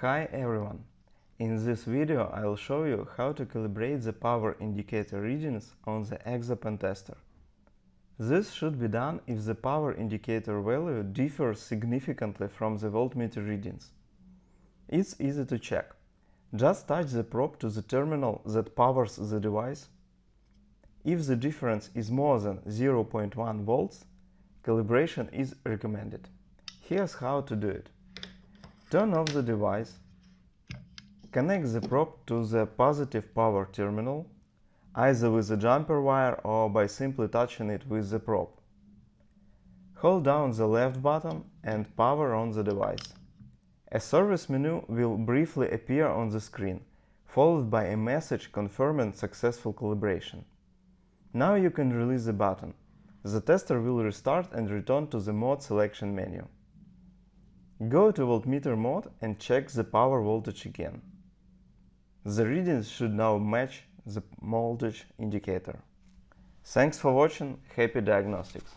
Hi everyone! In this video I'll show you how to calibrate the power indicator readings on the Exapen tester. This should be done if the power indicator value differs significantly from the voltmeter readings. It's easy to check. Just touch the probe to the terminal that powers the device. If the difference is more than 0.1 volts, calibration is recommended. Here's how to do it. Turn off the device. Connect the probe to the positive power terminal, either with a jumper wire or by simply touching it with the probe. Hold down the left button and power on the device. A service menu will briefly appear on the screen, followed by a message confirming successful calibration. Now you can release the button. The tester will restart and return to the mode selection menu. Go to voltmeter mode and check the power voltage again. The readings should now match the voltage indicator. Thanks for watching, happy diagnostics!